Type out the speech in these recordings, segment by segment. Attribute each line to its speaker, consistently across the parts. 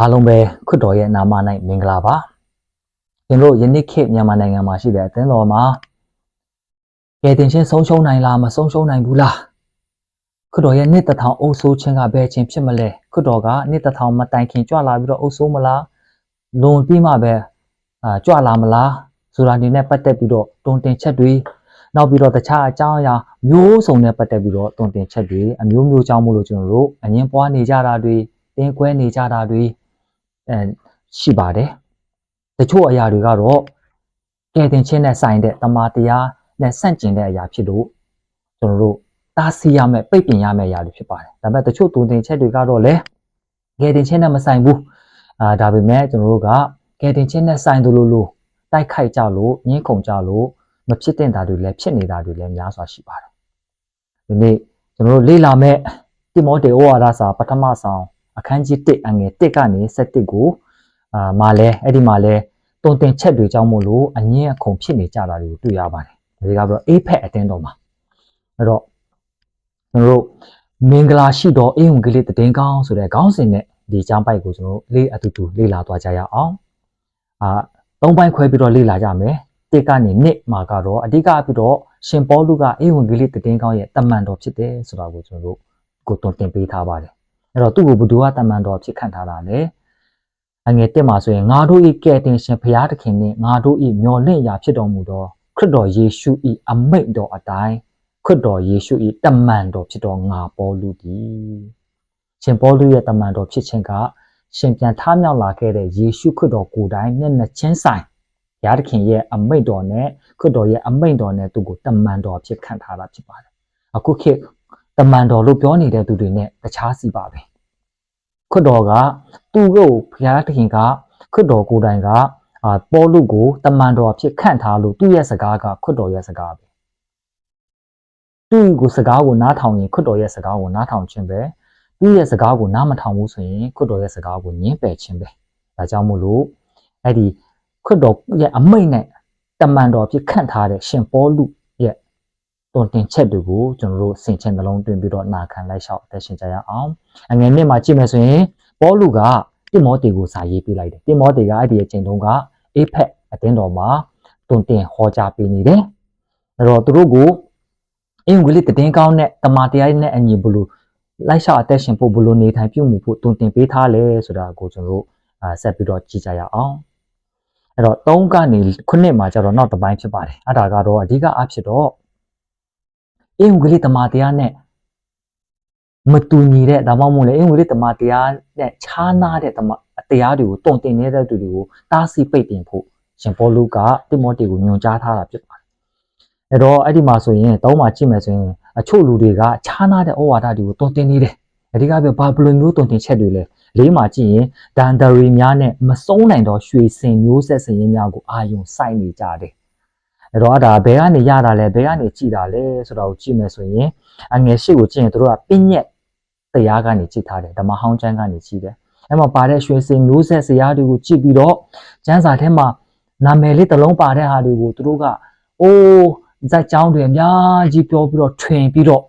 Speaker 1: အားလုံးပဲခွတ်တော်ရဲ့နာမ၌မင်္ဂလာပါကျွန်တော်ယနေ့ခေတ်မြန်မာနိုင်ငံမှာရှိတဲ့အသင်းတော်မှာကယ်တင်ရှင်ဆုံးရှုံးနိုင်လားမဆုံးရှုံးနိုင်ဘူးလားခွတ်တော်ရဲ့နှစ်တစ်ထောင်အုပ်ဆိုးခြင်းကဘယ်ချင်းဖြစ်မလဲခွတ်တော်ကနှစ်တစ်ထောင်မတိုင်ခင်ကြွလာပြီးတော့အုပ်ဆိုးမလားလွန်ပြီးမှပဲအာကြွလာမလားဆိုတာဒီနဲ့ပတ်သက်ပြီးတော့တုံတင်ချက်တွေနောက်ပြီးတော့တခြားအကြောင်းအရာမျိုးစုံနဲ့ပတ်သက်ပြီးတော့တုံတင်ချက်တွေအမျိုးမျိုးကြောင်းမို့လို့ကျွန်တော်တို့အငင်းပွားနေကြတာတွေတင်းကွဲနေကြတာတွေ အဲရှိပါတယ်တချို့အရာတွေကတော့ကဲတင်ချင်းနဲ့ဆိုင်တဲ့တမာတရားနဲ့ဆန့်ကျင်တဲ့အရာဖြစ်လို့ကျွန်တော်တို့တားဆီးရမယ်ပိတ်ပင်ရမယ်အရာတွေဖြစ်ပါတယ်ဒါပေမဲ့တချို့တုံတင်ချက်တွေကတော့လည်းကဲတင်ချင်းနဲ့မဆိုင်ဘူးအာဒါပေမဲ့ကျွန်တော်တို့ကကဲတင်ချင်းနဲ့ဆိုင်တယ်လို့လို့တိုက်ခိုက်ကြလို့ညှင်းခုန်ကြလို့မဖြစ်တဲ့ဓာတ်တွေလည်းဖြစ်နေတာတွေလည်းများစွာရှိပါတယ်ဒီနေ့ကျွန်တော်တို့လေ့လာမဲ့တိမောတေဩဝါဒစာပထမဆောင် အခန်းကြီး1အငယ်1ကနေ7ကိုအာမှာလဲအဲ့ဒီမှာလဲတုံတင်ချက်တွေကြောင့်မို့လို့အငင်းအခုံဖြစ်နေကြတာတွေကိုတွေ့ရပါတယ်။ဒါကတော့အေးဖက်အတင်းတော်မှာအဲ့တော့ကျွန်တော်တို့မင်္ဂလာရှိသောအေယုံကလေးတည်င်းကောင်းဆိုတဲ့ခေါင်းစဉ်နဲ့ဒီကျမ်းပိုက်ကိုကျွန်တော်တို့လေးအတူတူလေ့လာသွားကြရအောင်။အာသုံးပိုင်းခွဲပြီးတော့လေ့လာကြမယ်။တစ်ကနေနှစ်မှာကတော့အဓိကပြီးတော့ရှင်ပေါလုကအေယုံကလေးတည်င်းကောင်းရဲ့တမန်တော်ဖြစ်တယ်ဆိုတာကိုကျွန်တော်တို့ကိုတုံတင်ပေးထားပါတယ်။ အဲ့တော့သူ့ကိုဘုဒ္ဓဝါတမန်တော်ဖြစ်ခန့်ထားတာလေအငယ်တက်မှာဆိုရင်ငါတို့ဤကယ်တင်ရှင်ဘုရားသခင်နှင့်ငါတို့ဤမျော်လင့်ရာဖြစ်တော်မူသောခရစ်တော်ယေရှုဤအမိန့်တော်အတိုင်းခရစ်တော်ယေရှုဤတမန်တော်ဖြစ်တော်ငါပေါလုသည်ရှင်ပေါလုရဲ့တမန်တော်ဖြစ်ခြင်းကရှင်ပြန်ထမြောက်လာခဲ့တဲ့ယေရှုခရစ်တော်ကိုယ်တိုင်မျက်နှာချင်းဆိုင်ဘုရားသခင်ရဲ့အမိန့်တော်နဲ့ခရစ်တော်ရဲ့အမိန့်တော်နဲ့သူ့ကိုတမန်တော်ဖြစ်ခန့်ထားတာဖြစ်ပါတယ်အခုခေတ် တမန်တော်လို့ပြောနေတဲ့သူတွေနဲ့တခြားစီပါပဲခွတ်တော်ကသူ့ကိုဘုရားသခင်ကခွတ်တော်ကိုယ်တိုင်ကအာပေါလုကိုတမန်တော်ဖြစ်ခန့်ထားလို့သူ့ရဲ့စကားကခွတ်တော်ရဲ့စကားပဲသူ့ကိုစကားကိုနားထောင်ရင်ခွတ်တော်ရဲ့စကားကိုနားထောင်ခြင်းပဲသူ့ရဲ့စကားကိုနားမထောင်ဘူးဆိုရင်ခွတ်တော်ရဲ့စကားကိုညှင်းပယ်ခြင်းပဲဒါကြောင့်မို့လို့အဲ့ဒီခွတ်တော်ရဲ့အမိန့်နဲ့တမန်တော်ဖြစ်ခန့်ထားတဲ့ရှင်ပေါလုရဲ့ တွန်တင်ချက်တွေကိုကျွန်တော်တို့ဆင်ခြင်နှလုံးသွင်းပြီးတော့နာခံလိုက်လျှောက်အသက်ရှင်ကြရအောင်အငယ်နှစ်မှာကြည့်မယ်ဆိုရင်ပေါလုကတိမောသေကိုစာရေးပေးလိုက်တယ်တိမောသေကအဲ့ဒီအချိန်တုန်းကအေဖက်အတင်းတော်မှာတွန်တင်ဟောကြားပေးနေတယ်အဲ့တော့သူတို့ကိုအင်္ဂလိပ်တင်းကောင်းနဲ့တမန်တရားနဲ့အညီဘလို့လိုက်လျှောက်အသက်ရှင်ဖို့ဘလို့နေထိုင်ပြုမှုဖို့တွန်တင်ပေးထားလဲဆိုတာကိုကျွန်တော်တို့အာဆက်ပြီးတော့ကြည့်ကြရအောင်အဲ့တော့3ကနေ9မှာကျတော့နောက်တစ်ပိုင်းဖြစ်ပါတယ်အဲ့ဒါကတော့အဓိကအဖြစ်တော့ အင်္ဂလိပ်တမန်တရားနဲ့မတူညီတဲ့ဒါမှမဟုတ်လေအင်္ဂလိပ်တမန်တရားနဲ့ခြားနာတဲ့တမန်တရားတွေကိုတုံတင်နေတဲ့သူတွေကိုတားဆီးပိတ်ပင်ဖို့ရှင်ပေါလုကတိမောသေကိုညွှန်ကြားထားတာဖြစ်ပါတယ်။အဲ့တော့အဲ့ဒီမှာဆိုရင်တောင်းမှာကြည့်မယ်ဆိုရင်အချို့လူတွေကခြားနာတဲ့ဩဝါဒတွေကိုတုံတင်နေတယ်။အဓိကပြောဘာဘလိုမျိုးတုံတင်ချက်တွေလဲလေးမှာကြည့်ရင်ဒန်ဒရီများနဲ့မဆုံးနိုင်တော့ရွှေစင်မျိုးဆက်စင်ရင်းများကိုအာယုံစိုက်နေကြတယ်။ အဲ့တော့အဲ့ဒါဘယ်ကနေရတာလဲဘယ်ကနေကြည်တာလဲဆိုတာကိုကြည့်မယ်ဆိုရင်အငယ်ရှိကိုကြည့်ရင်တို့ကပညက်တရားကနေကြည်ထားတယ်ဓမ္မဟောင်းကျမ်းကနေကြည်တယ်အဲ့မှာပါတဲ့ရွှေစင်မျိုးဆက်စရာတွေကိုကြည့်ပြီးတော့ကျမ်းစာထဲမှာနာမည်လေးတစ်လုံးပါတဲ့ဟာတွေကိုသူတို့ကအိုးဇက်ကြောင်းတွေအများကြီးပြောပြီးတော့ထွင်ပြီးတော့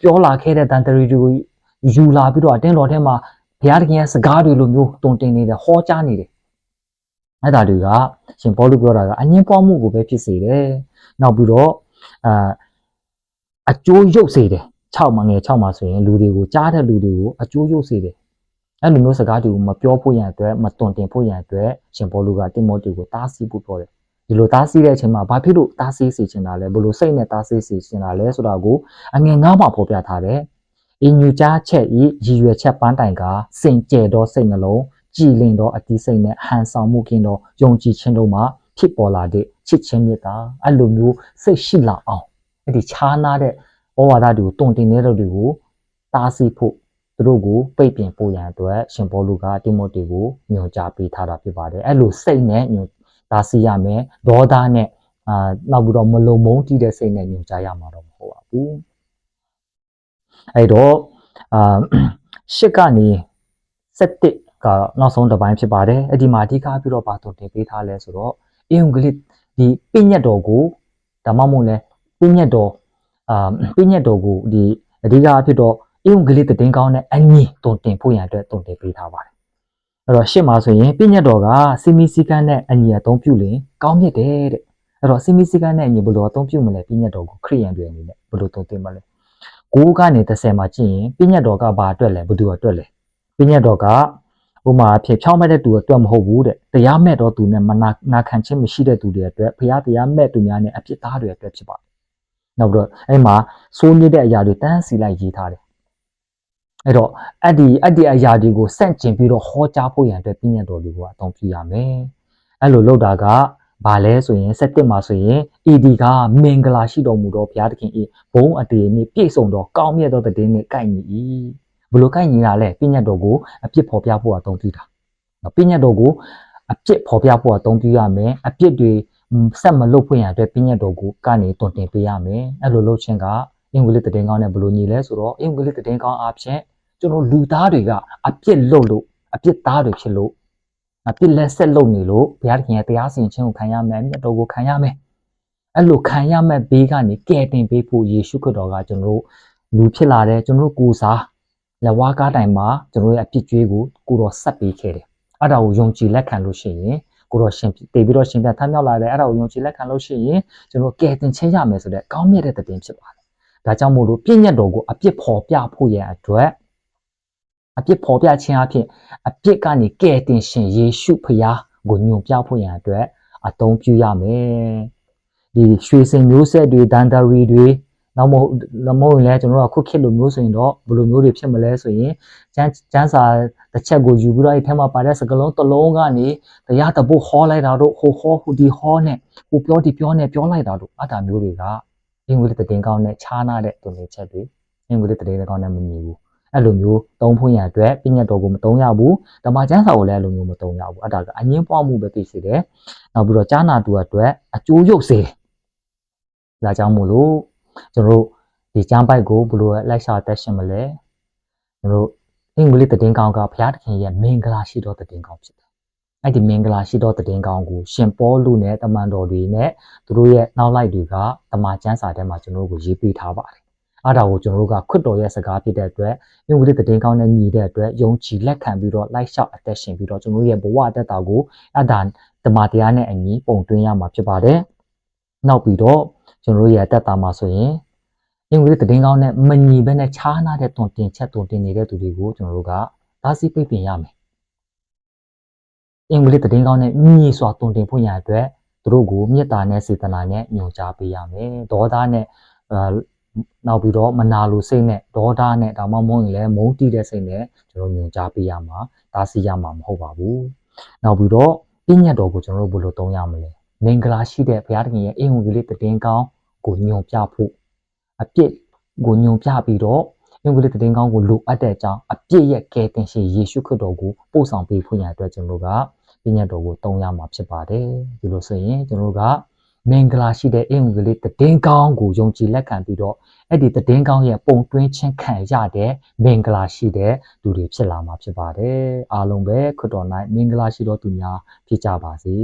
Speaker 1: ပြောလာခဲ့တဲ့တန်တရီတွေကိုယူလာပြီးတော့အတင်းတော်ထဲမှာဘုရားသခင်ရဲ့စကားတွေလိုမျိုးတုံတင်နေတယ်ဟောကြားနေတယ် အဲ့ဒါတွေကရှင်ပေါလုပြောတာကအငင်းပွားမှုကိုပဲဖြစ်စေတယ်နောက်ပြီးတော့အာအကျိုးရုပ်စေတယ်6မှာငယ်6မှာဆိုရင်လူတွေကိုကြားတဲ့လူတွေကိုအကျိုးရုပ်စေတယ်အဲ့လိုမျိုးစကားတွေကိုမပြောဖို့ရန်အတွက်မတွင်တင်ဖို့ရန်အတွက်ရှင်ပေါလုကတိမောသေကိုတားဆီးဖို့ပြောတယ်ဒီလိုတားဆီးတဲ့အချိန်မှာဘာဖြစ်လို့တားဆီးစေချင်တာလဲဘလို့စိတ်နဲ့တားဆီးစေချင်တာလဲဆိုတာကိုအငယ်9မှာဖော်ပြထားတယ်အင်ညူကြားချက်ဤရည်ရွယ်ချက်ပန်းတိုင်ကစင်ကြဲသောစိတ်နှလုံး ကြည်လင်သောအတိစိတ်နဲ့ဟန်ဆောင်မှုကင်းသောယုံကြည်ခြင်းတို့မှာဖြစ်ပေါ်လာတဲ့ချစ်ချင်းမြတ်တာအဲ့လိုမျိုးစိတ်ရှိလာအောင်အဲ့ဒီခြားနာတဲ့ဩဝါဒတွေကိုတုံတင်နေတဲ့တွေကိုတားဆီးဖို့သူတို့ကိုပိတ်ပင်ပို့ရန်အတွက်ရှင်ပေါလုကတိမောသေကိုညွှန်ကြားပေးထားတာဖြစ်ပါတယ်အဲ့လိုစိတ်နဲ့ညွှန်တားဆီးရမယ်ဒေါသနဲ့အာနောက်ပြီးတော့မလုံမုန်းတီးတဲ့စိတ်နဲ့ညွှန်ကြားရမှာတော့မဟုတ်ပါဘူးအဲ့တော့အာရှစ်ကနေ7 ကနောက်ဆုံးတစ်ပိုင်းဖြစ်ပါတယ်အဲ့ဒီမှာအဓိကပြီးတော့ဘာတုံတင်ပေးထားလဲဆိုတော့အင်္ဂလိပ်ဒီပြည့်ညတ်တော်ကိုဒါမှမဟုတ်လဲပြည့်ညတ်တော်အာပြည့်ညတ်တော်ကိုဒီအဓိကအဖြစ်တော့အင်္ဂလိပ်တည်င်းကောင်းတဲ့အညီတုံတင်ဖို့ရန်အတွက်တုံတင်ပေးထားပါတယ်အဲ့တော့ရှစ်မှာဆိုရင်ပြည့်ညတ်တော်ကစီမီစီကန်းနဲ့အညီအသုံးပြုလင်ကောင်းမြတ်တယ်တဲ့အဲ့တော့စီမီစီကန်းနဲ့အညီဘယ်လိုအသုံးပြုမလဲပြည့်ညတ်တော်ကိုခရိယန်တွေအနေနဲ့ဘယ်လိုသုံးသင့်မလဲကိုးကနေ30မှာကြည့်ရင်ပြည့်ညတ်တော်ကဘာအတွက်လဲဘယ်သူအတွက်လဲပြည့်ညတ်တော်က ဥမာအဖြစ်ဖြောင်းမဲ့တဲ့သူအတွက်မဟုတ်ဘူးတဲ့တရားမဲ့တော်သူနဲ့မနာနာခံခြင်းမရှိတဲ့သူတွေအတွက်ဖျားတရားမဲ့သူများနဲ့အပြစ်သားတွေအတွက်ဖြစ်ပါတယ်နောက်ပြီးတော့အဲ့မှာစိုးမြင့်တဲ့အရာတွေတန်းစီလိုက်ရေးထားတယ်အဲ့တော့အဲ့ဒီအဲ့ဒီအရာတွေကိုစန့်ကျင်ပြီးတော့ဟောကြားဖို့ရန်အတွက်ပြည့်ညတ်တော်တွေကိုအသုံးပြုရမယ်အဲ့လိုလုပ်တာကဘာလဲဆိုရင်7မှာဆိုရင် ED ကမင်္ဂလာရှိတော်မူသောဘုရားသခင်၏ဘုန်းအတေနှင့်ပြည့်စုံသောကောင်းမြတ်သောတည်င်းနှင့်ကိုက်ညီ၏ ဘလို့ကိုက်ညီတာလဲပြည့်ညတ်တော်ကိုအပြစ်ဖော်ပြဖို့အသုံးပြုတာနော်ပြည့်ညတ်တော်ကိုအပြစ်ဖော်ပြဖို့အသုံးပြုရမယ်အပြစ်တွေဆက်မလုပ်ဖွင့်ရအတွက်ပြည့်ညတ်တော်ကိုကနေတွင်တင်ပေးရမယ်အဲ့လိုလုပ်ခြင်းကအင်္ဂလိပ်တည်င်းကောင်းနဲ့ဘလို့ညီလဲဆိုတော့အင်္ဂလိပ်တည်င်းကောင်းအဖြစ်ကျွန်တော်လူသားတွေကအပြစ်လုပ်လို့အပြစ်သားတွေဖြစ်လို့အပြစ်လက်ဆက်လုပ်နေလို့ဘုရားသခင်ရဲ့တရားစီရင်ခြင်းကိုခံရမယ်မြတ်တော်ကိုခံရမယ်အဲ့လိုခံရမဲ့ဘေးကနေကယ်တင်ပေးဖို့ယေရှုခရစ်တော်ကကျွန်တော်တို့လူဖြစ်လာတဲ့ကျွန်တော်တို့ကိုယ်စား လက်ဝါးကားတိုင်မှာကျွန်တော်ရဲ့အပြစ်ကြွေးကိုကိုတော်ဆက်ပေးခဲ့တယ်အဲ့ဒါကိုယုံကြည်လက်ခံလို့ရှိရင်ကိုတော်ရှင်တည်ပြီးတော့ရှင်ပြန်ထမ်းမြောက်လာတယ်အဲ့ဒါကိုယုံကြည်လက်ခံလို့ရှိရင်ကျွန်တော်ကယ်တင်ခြင်းရမယ်ဆိုတဲ့ကောင်းမြတ်တဲ့တည်င်းဖြစ်ပါတယ်ဒါကြောင့်မို့လို့ပြည့်ညတ်တော်ကိုအပြစ်ဖော်ပြဖို့ရန်အတွက်အပြစ်ဖော်ပြခြင်းအဖြစ်အပြစ်ကနေကယ်တင်ရှင်ယေရှုဖခင်ကိုညွန်ပြဖို့ရန်အတွက်အသုံးပြုရမယ်ဒီရွှေစင်မျိုးဆက်တွေဒန်တာရီတွေ နောက်မဟုတ်မဟုတ်ရင်လည်းကျွန်တော်တို့အခုခေတ်လိုမျိုးဆိုရင်တော့ဘယ်လိုမျိုးတွေဖြစ်မလဲဆိုရင်ကျန်းကျန်းစာတစ်ချက်ကိုယူပြီးတော့အဲ့ထဲမှာပါတဲ့စကလုံးတစ်လုံးကနေတရားတပုတ်ဟောလိုက်တာတို့ဟိုဟောဟိုဒီဟောနဲ့ဟိုပြောဒီပြောနဲ့ပြောလိုက်တာတို့အတာမျိုးတွေကအင်္ဂလိပ်တင်ကောင်းနဲ့ခြားနာတဲ့တုန်နေချက်တွေအင်္ဂလိပ်တင်ကောင်းနဲ့မမြင်ဘူးအဲ့လိုမျိုးသုံးဖွင့်ရအတွက်ပြညတ်တော်ကိုမသုံးရဘူးဓမ္မကျမ်းစာကိုလည်းအဲ့လိုမျိုးမသုံးရဘူးအဲ့ဒါကအငင်းပွားမှုပဲသိစေတယ်နောက်ပြီးတော့ကြားနာသူအတွက်အကျိုးရုပ်စေဒါကြောင့်မို့လို့ ကျွန်တော်တို့ဒီကျမ်းပိုက်ကိုဘယ်လိုလိုက်ရှာသက်ရှင်မလဲကျွန်တော်တို့အင်္ဂလိပ်သတင်းကောင်းကဘုရားသခင်ရဲ့မင်္ဂလာရှိသောသတင်းကောင်းဖြစ်တယ်အဲ့ဒီမင်္ဂလာရှိသောသတင်းကောင်းကိုရှင်ပေါလုနဲ့တမန်တော်တွေနဲ့သူတို့ရဲ့နောက်လိုက်တွေကတမန်ကျမ်းစာထဲမှာကျွန်တော်တို့ကိုရေးပေးထားပါတယ်အဲ့ဒါကိုကျွန်တော်တို့ကခွတ်တော်ရဲ့စကားဖြစ်တဲ့အတွက်အင်္ဂလိပ်သတင်းကောင်းနဲ့ညီတဲ့အတွက်ယုံကြည်လက်ခံပြီးတော့လိုက်လျှောက်အသက်ရှင်ပြီးတော့ကျွန်တော်တို့ရဲ့ဘဝအသက်တာကိုအဒါတမန်တရားနဲ့အညီပုံသွင်းရမှာဖြစ်ပါတယ်နောက်ပြီးတော့ ကျွန်တော်တို့ရဲ့အသက်တာမှာဆိုရင်အင်္ဂလိပ်သတင်းကောင်းနဲ့မညီဘဲနဲ့ခြားနာတဲ့တွန်တင်ချက်တွန်တင်နေတဲ့သူတွေကိုကျွန်တော်တို့ကဒါစီပိတ်ပင်ရမယ်အင်္ဂလိပ်သတင်းကောင်းနဲ့ညီစွာတွန်တင်ဖို့ရအတွက်သူတို့ကိုမေတ္တာနဲ့စေတနာနဲ့ညွှန်ကြားပေးရမယ်ဒေါသနဲ့နောက်ပြီးတော့မနာလိုစိတ်နဲ့ဒေါသနဲ့ဒါမှမဟုတ်ရင်လည်းမုန်းတီးတဲ့စိတ်နဲ့ကျွန်တော်ညွှန်ကြားပေးရမှာဒါစီရမှာမဟုတ်ပါဘူးနောက်ပြီးတော့ပြည့်ညတ်တော်ကိုကျွန်တော်တို့ဘယ်လိုသုံးရမလဲ မင်္ဂလာရှိတဲ့ဘုရားသခင်ရဲ့အင်္ဂလိပ်သတင်းကောင်းကိုညွှန်ပြဖို့အပြစ်ကိုညွှန်ပြပြီးတော့အင်္ဂလိပ်သတင်းကောင်းကိုလိုအပ်တဲ့အကြောင်းအပြစ်ရဲ့ကယ်တင်ရှင်ယေရှုခရစ်တော်ကိုပို့ဆောင်ပေးဖို့ရန်အတွက်ကျွန်တော်တို့ကပြည့်ညတ်တော်ကိုသုံးရမှာဖြစ်ပါတယ်ဒီလိုဆိုရင်ကျွန်တော်တို့ကမင်္ဂလာရှိတဲ့အင်္ဂလိပ်သတင်းကောင်းကိုယုံကြည်လက်ခံပြီးတော့အဲ့ဒီသတင်းကောင်းရဲ့ပုံတွင်းချင်းခံရတဲ့မင်္ဂလာရှိတဲ့သူတွေဖြစ်လာမှာဖြစ်ပါတယ်အားလုံးပဲခရစ်တော်၌မင်္ဂလာရှိသောသူများဖြစ်ကြပါစေ